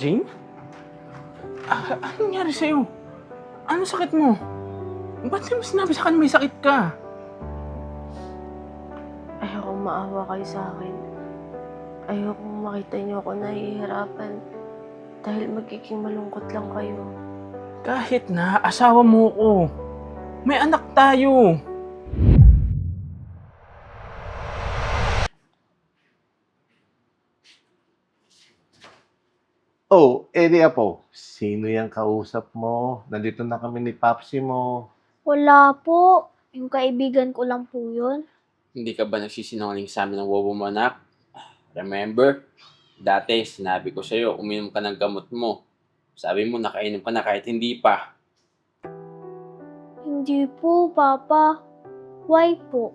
Jane? Ah, anong nangyari sa'yo? Ano sakit mo? Ba't di mo sinabi sa akin may sakit ka? Ayoko maawa kayo sa akin. Ayoko makita niyo ako nahihirapan. Dahil magiging malungkot lang kayo. Kahit na, asawa mo ko. May anak tayo. Oh, Eddie Apo, sino yung kausap mo? Nandito na kami ni Papsi mo. Wala po. Yung kaibigan ko lang po yun. Hindi ka ba nagsisinungaling sa amin ng wawa mo, anak? Remember? Dati, sinabi ko sa'yo, uminom ka ng gamot mo. Sabi mo, nakainom ka na kahit hindi pa. Hindi po, Papa. Why po?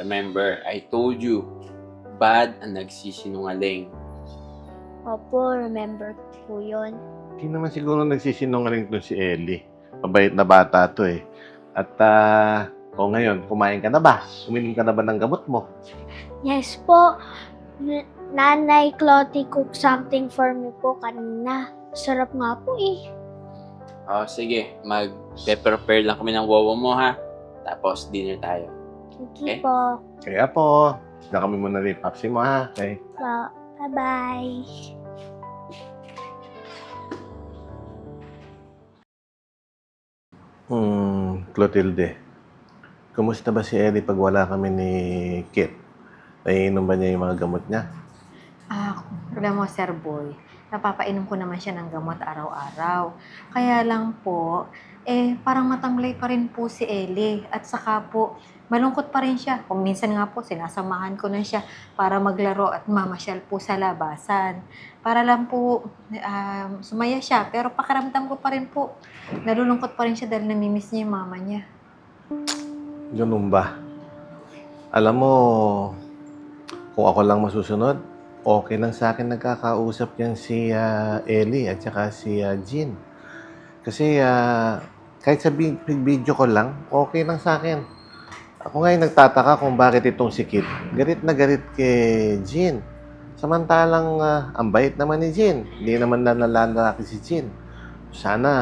Remember, I told you, bad ang nagsisinungaling. Opo, remember ko po yun. Hindi naman siguro nagsisinungaling to si Ellie. Mabait na bata to eh. At ah, o ngayon, kumain ka na ba? Uminom ka na ba ng gamot mo? Yes po. N- Nanay Clotty cook something for me po kanina. Sarap nga po eh. Oh, sige, mag-prepare lang kami ng wawa mo, ha? Tapos, dinner tayo. Sige Okay. po. Kaya po, na kami muna ni Papsi mo ha. Okay. Pa- Bye-bye. Hmm, Clotilde. Kumusta ba si Ellie pag wala kami ni Kit? Naiinom ba niya yung mga gamot niya? Ah, alam mo, Sir Boy, napapainom ko naman siya ng gamot araw-araw. Kaya lang po, eh, parang matamlay pa rin po si Ellie. At saka po, malungkot pa rin siya. Kung minsan nga po, sinasamahan ko na siya para maglaro at mamasyal po sa labasan. Para lang po, um, sumaya siya. Pero pakiramdam ko pa rin po, nalulungkot pa rin siya dahil namimiss niya yung mama niya. Ganun ba? Alam mo, kung ako lang masusunod, okay lang sa akin nagkakausap yan si ah, Ellie at saka si ah, Jean. Kasi ah, kahit sa video ko lang, okay lang sa akin. Ako ngayon nagtataka kung bakit itong si Kit, galit na galit kay Jean. Samantalang ah, ang bait naman ni Jean. Hindi naman na nalalaki si Jean. Sana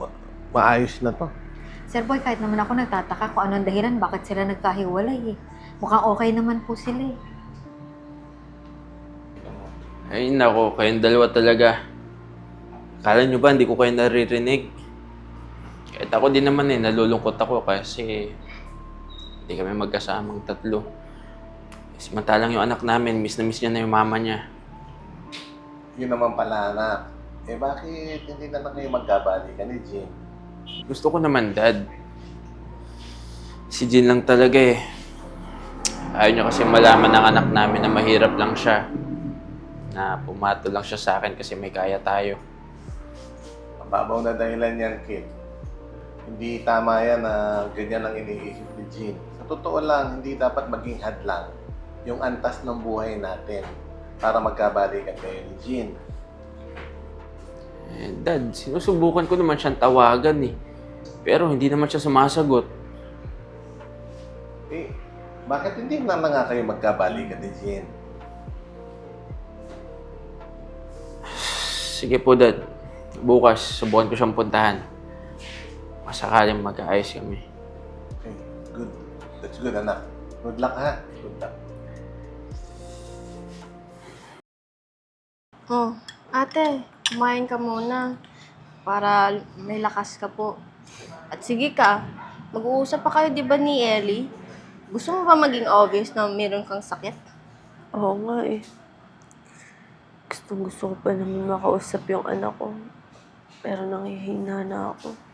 ma- maayos na to. Sir Boy, kahit naman ako nagtataka kung anong dahilan, bakit sila nagkahiwalay eh. Mukhang okay naman po sila eh. Ay, nako, kayong dalawa talaga. Kala nyo ba hindi ko kayo naririnig? Kahit ako din naman eh, nalulungkot ako kasi hindi kami magkasamang tatlo. Samantalang yung anak namin, miss na miss niya na yung mama niya. Yun naman pala anak. Eh bakit hindi na lang kayo magkabalikan ni Jean? Gusto ko naman, Dad. Si Jean lang talaga eh. Ayaw niya kasi malaman ng anak namin na mahirap lang siya. Na pumato lang siya sa akin kasi may kaya tayo. Mababaw na dahilan yan, kid. Hindi tama yan na ganyan ang iniisip ni Jean. Totoo lang, hindi dapat maging hadlang yung antas ng buhay natin para magkabalikan kayo ni Jean. Eh, Dad, sinusubukan ko naman siyang tawagan eh. Pero hindi naman siya sumasagot. Eh, bakit hindi na lang nga kayo magkabalikan ni Jean? Sige po, Dad. Bukas, subukan ko siyang puntahan. Masakaling mag-aayos kami. That's good, anak. Good luck, ha? Good luck. Oh, ate, kumain ka muna. Para may lakas ka po. At sige ka, mag-uusap pa kayo di ba ni Ellie? Gusto mo ba maging obvious na meron kang sakit? Oo nga eh. Gustong gusto ko pa naman makausap yung anak ko. Pero nangihina na ako.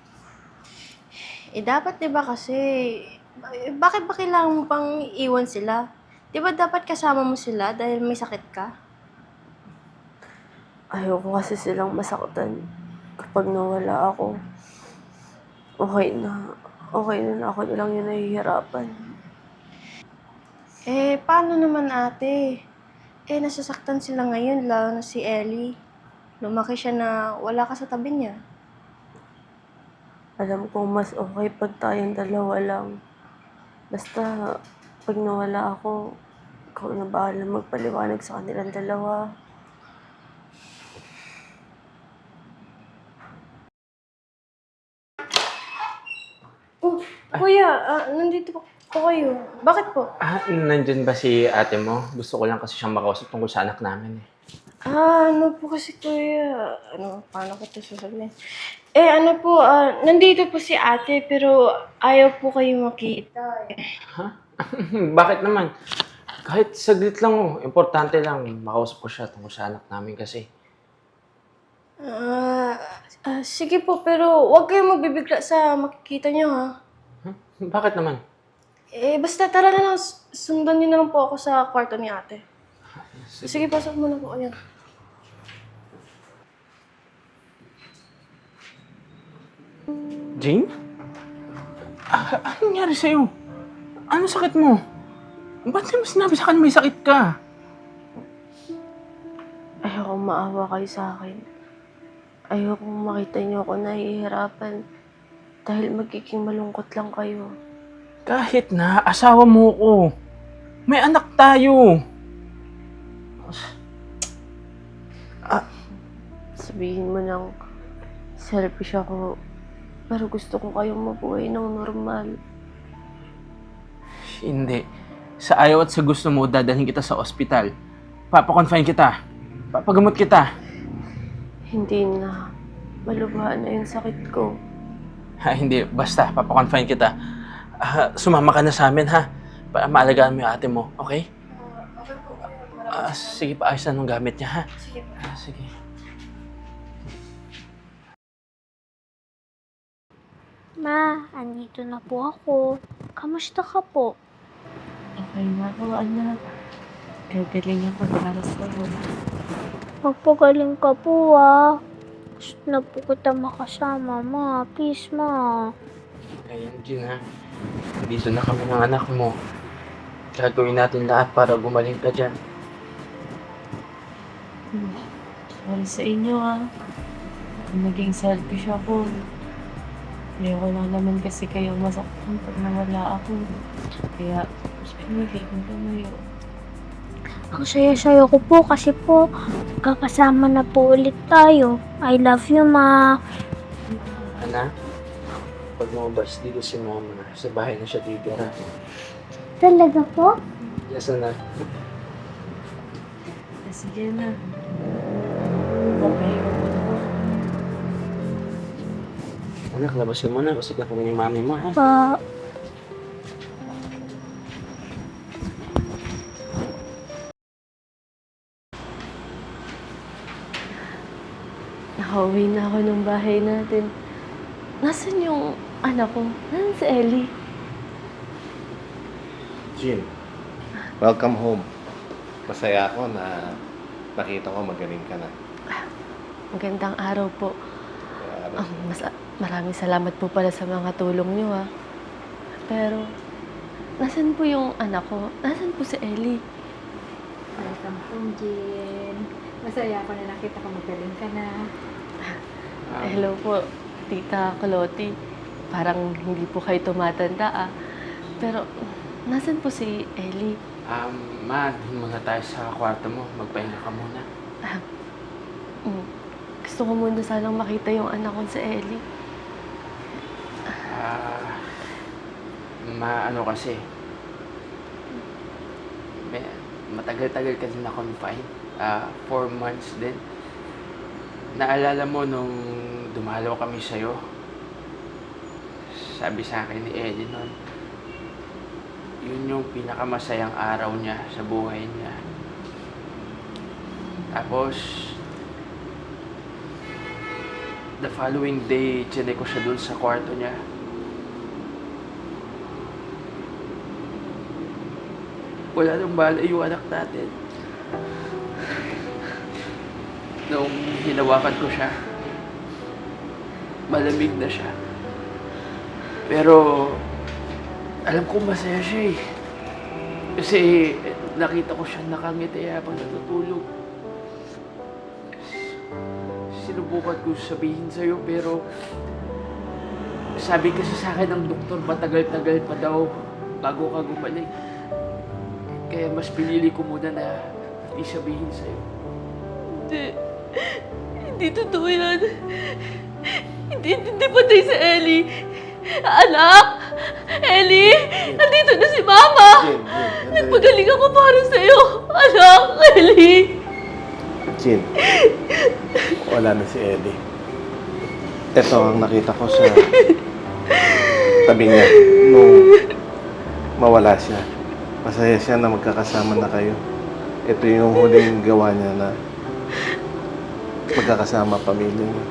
Eh, dapat 'di ba kasi bakit ba kailangan mo pang iwan sila? 'Di ba dapat kasama mo sila dahil may sakit ka? Ayoko kasi silang masaktan kapag nawala ako. Okay na. Okay na na ako na lang yung nahihirapan. Eh, paano naman ate? Eh, nasasaktan sila ngayon, lalo na si Ellie. Lumaki siya na wala ka sa tabi niya. Alam ko mas okay pag tayong dalawa lang. Basta, pag nawala ako, ikaw na bahala magpaliwanag sa kanilang dalawa. Oh, ah. kuya, ah, nandito po kayo. Bakit po? Ah, nandyan ba si ate mo? Gusto ko lang kasi siyang makausap tungkol sa anak namin eh. Ah, ano po kasi kuya? Ano, paano ko ito sasabihin? Eh, ano po, ah, nandito po si ate, pero ayaw po kayo makita. eh. Bakit naman? Kahit saglit lang oh. Importante lang makausap ko siya tungkol sa anak namin kasi. Ah, ah, sige po, pero huwag kayong magbibigla sa makikita niyo, ha? Huh? Bakit naman? Eh, basta tara na lang, s- sundan niyo na lang po ako sa kwarto ni ate. Sige, pasok muna po. Ayan. Jane? Ah, anong nangyari sa'yo? Ano sakit mo? Ba't di mo sinabi sa akin may sakit ka? Ayoko maawa kayo sa akin. Ayoko makita niyo ako nahihirapan dahil magiging malungkot lang kayo. Kahit na, asawa mo ko. May anak tayo. Sabihin mo nang selfish ako, pero gusto ko kayong mabuhay ng normal. Hindi. Sa ayaw at sa gusto mo, dadalhin kita sa ospital. Papakonfine kita. Papagamot kita. Hindi na. Malubhaan na yung sakit ko. Ha, hindi. Basta, papakonfine kita. Ah, sumama ka na sa amin, ha? Para maalagaan mo yung ate mo, okay? Ah, sige, paayos na nung gamit niya, ha? Sige. Ah, sige. Ma, andito na po ako. Kamusta ka po? Okay na ako, anak. Gagaling ako para sa'yo. Magpagaling ka po ah. Gusto na po kita makasama, ma. Please, ma. Ayan, Jin ha. Dito na kami ng anak mo. Gagawin natin lahat para gumaling ka dyan. Sorry sa inyo, ha. Naging selfish ako. Ayoko lang naman kasi kayo masaktan pag nawala ako. Kaya, pinili kong tumayo. Ang saya-saya ko po kasi po, kakasama na po ulit tayo. I love you, ma. Ana, pag lumabas dito si mama, sa bahay na siya titira. Talaga po? Yes, ana. Sige na. Okay, Anak, labasin mo na kasi kami ni mami mo, ha? Pa, Nakauwi na ako ng bahay natin. Nasaan yung anak ko? Nasaan si Ellie? Jin, welcome home. Masaya ako na nakita ko magaling ka na. Magandang araw po. Ah, mas, maraming salamat po pala sa mga tulong niyo ah. Pero, nasan po yung anak ko? Nasan po si Ellie? Welcome home, Jin. Masaya ako na nakita ko magaling ka na. Um, Hello po, Tita Kaloti. Parang hindi po kayo tumatanda ah. Pero, nasan po si Ellie? Um, ma, dun muna tayo sa kwarto mo. Magpahinga ka muna. Mm. Gusto ko muna sanang makita yung anak ko si Ellie. Ah, ma, ano kasi, may, matagal-tagal ka din na confine. Ah, four months din. Naalala mo nung dumalaw kami sa'yo, sabi sa akin ni Ellie nun, yun yung pinakamasayang araw niya sa buhay niya. Tapos, the following day, chinay ko siya dun sa kwarto niya. Wala nang bala yung anak natin. Nung hinawakan ko siya, malamig na siya. Pero, alam ko masaya siya eh. Kasi nakita ko siya nakangiti habang natutulog. Sinubukan ko sabihin sa'yo pero sabi kasi sa akin ng doktor matagal-tagal pa daw bago ka gumaling. Kaya mas pinili ko muna na hindi sabihin sa'yo. Hindi. Hindi totoo yan. Hindi, hindi patay si Ellie. Anak! Ellie! Nandito na si Mama! Jin, Jin. Nagpagaling ako para sa'yo! Anak, Ellie! Jin. Wala na si Ellie. Ito ang nakita ko sa tabi niya nung mawala siya. Masaya siya na magkakasama na kayo. Ito yung huling gawa niya na magkakasama pamilya niya.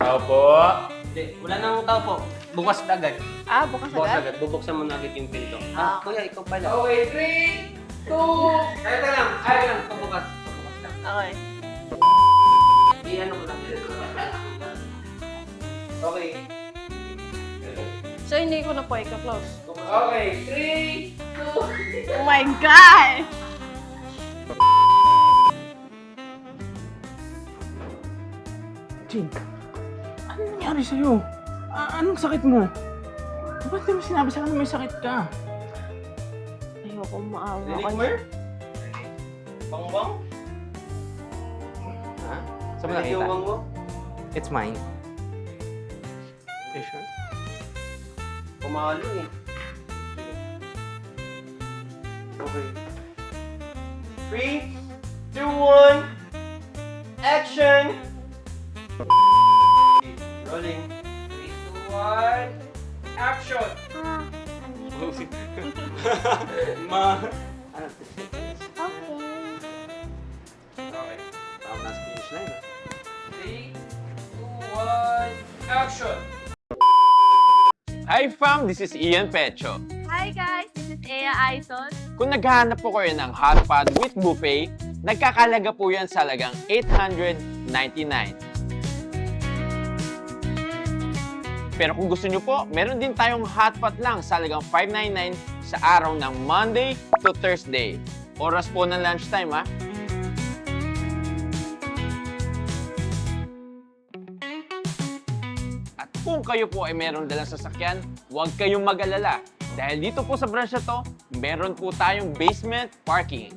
Tao po. Hindi, wala nang tao po. Bukas agad. Ah, bukas Bukas agad? agad. Bubuksan mo na agad yung pinto. Ah. Ah, kuya, ikaw pala. Okay, three, two, Ay, ito lang. Ay, ito lang. Pabukas. Pabukas lang. Okay. I-ano ko lang. Okay. So, hindi ko na po ika-close. Okay, three, two, Oh my God! Jin, ano nangyari sa'yo? A- anong sakit mo? Ba't di mo sinabi sa akin na may sakit ka? Ayoko maawa Ready, ka. Bang-bang? Ha? Saan mo nakita? bang mo? It's mine. You sure? Pumalo eh. Okay. Three, two, one, action! Rolling. Three, two, one, action! Ah. Ma. Ano? Okay. Okay. Parang nasa finish line, ah. Three, two, one, action! Hi fam, this is Ian Pecho. Hi guys, this is Ea Aizon. Kung naghahanap po kayo ng hot pot with buffet, nagkakalaga po yan sa lagang 899. Pero kung gusto nyo po, meron din tayong hot pot lang sa lagang 599 sa araw ng Monday to Thursday. Oras po ng lunchtime ha. At kung kayo po ay meron dalang sasakyan, huwag kayong mag-alala. Dahil dito po sa branch na to, meron po tayong basement parking.